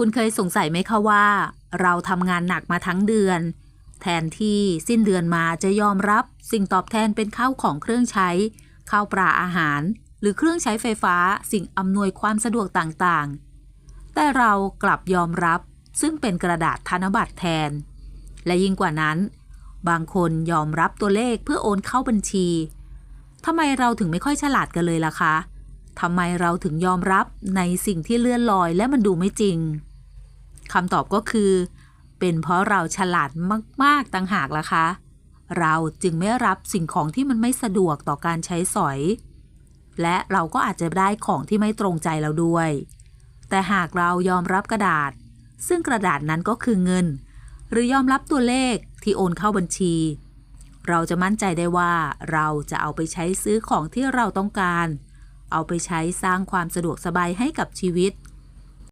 คุณเคยสงสัยไหมคะว่า เราทำงานหนักมาทั้งเดือน แทนที่สิ้นเดือนมาจะยอมรับ สิ่งตอบแทนเป็นข้าวของเครื่องใช้ ข้าวปลาอาหาร หรือเครื่องใช้ไฟฟ้า สิ่งอำนวยความสะดวกต่างๆ แต่เรากลับยอมรับ ซึ่งเป็นกระดาษธนบัตรแทน และยิ่งกว่านั้น บางคนยอมรับตัวเลขเพื่อโอนเข้าบัญชีทำไมเราถึงไม่ค่อยฉลาดกันเลยล่ะคะทำไมเราถึงยอมรับในสิ่งที่เลื่อนลอยและมันดูไม่จริง คำตอบก็คือ เป็นเพราะเราฉลาดมาก ๆต่างหากล่ะคะ เราจึงไม่รับสิ่งของที่มันไม่สะดวกต่อการใช้สอย และเราก็อาจจะได้ของที่ไม่ตรงใจเราด้วย แต่หากเรายอมรับกระดาษ ซึ่งกระดาษนั้นก็คือเงิน หรือยอมรับตัวเลขที่โอนเข้าบัญชี เราจะมั่นใจได้ว่าเราจะเอาไปใช้ซื้อของที่เราต้องการ เอาไปใช้สร้างความสะดวกสบายให้กับชีวิต